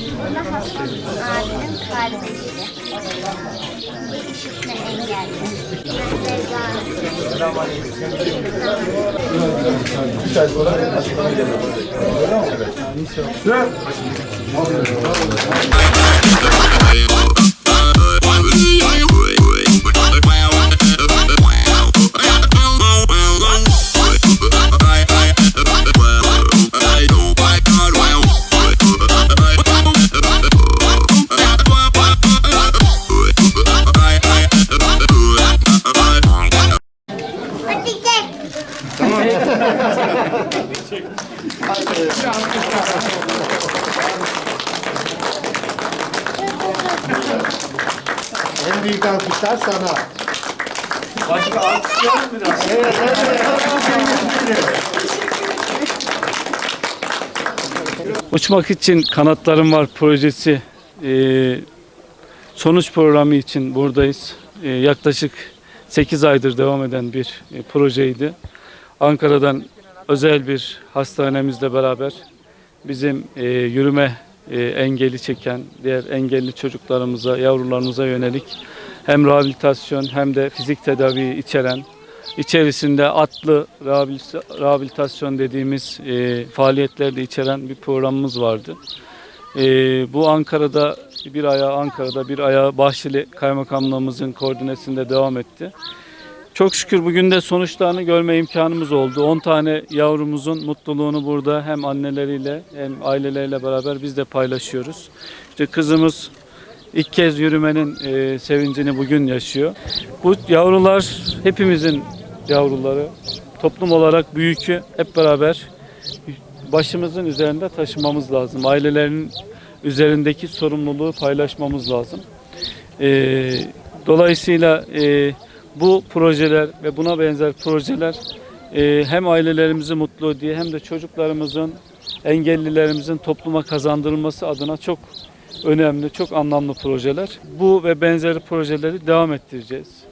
Buna Hasan abinin kardeşi. Bu işitme engelli. Reza. Hadi En büyük alkışlar sana. Başka alkışlayalım biraz. Evet, evet, evet. Uçmak için Kanatlarım Var projesi e, sonuç programı için buradayız. E, yaklaşık 8 aydır devam eden bir e, projeydi. Ankara'dan özel bir hastanemizle beraber bizim e, yürüme e, engeli çeken diğer engelli çocuklarımıza, yavrularımıza yönelik hem rehabilitasyon hem de fizik tedavi içeren içerisinde atlı rehabilita- rehabilitasyon dediğimiz e, faaliyetler de içeren bir programımız vardı. E, bu Ankara'da bir ayağı Ankara'da bir ayağı Bahçeli Kaymakamlığımızın koordinesinde devam etti. Çok şükür bugün de sonuçlarını görme imkanımız oldu. 10 tane yavrumuzun mutluluğunu burada hem anneleriyle hem aileleriyle beraber biz de paylaşıyoruz. İşte kızımız ilk kez yürümenin e, sevincini bugün yaşıyor. Bu yavrular hepimizin yavruları. Toplum olarak büyükü hep beraber başımızın üzerinde taşımamız lazım. Ailelerin üzerindeki sorumluluğu paylaşmamız lazım. E, dolayısıyla e, bu projeler ve buna benzer projeler e, hem ailelerimizi mutlu ediyor hem de çocuklarımızın, engellilerimizin topluma kazandırılması adına çok önemli, çok anlamlı projeler. Bu ve benzeri projeleri devam ettireceğiz.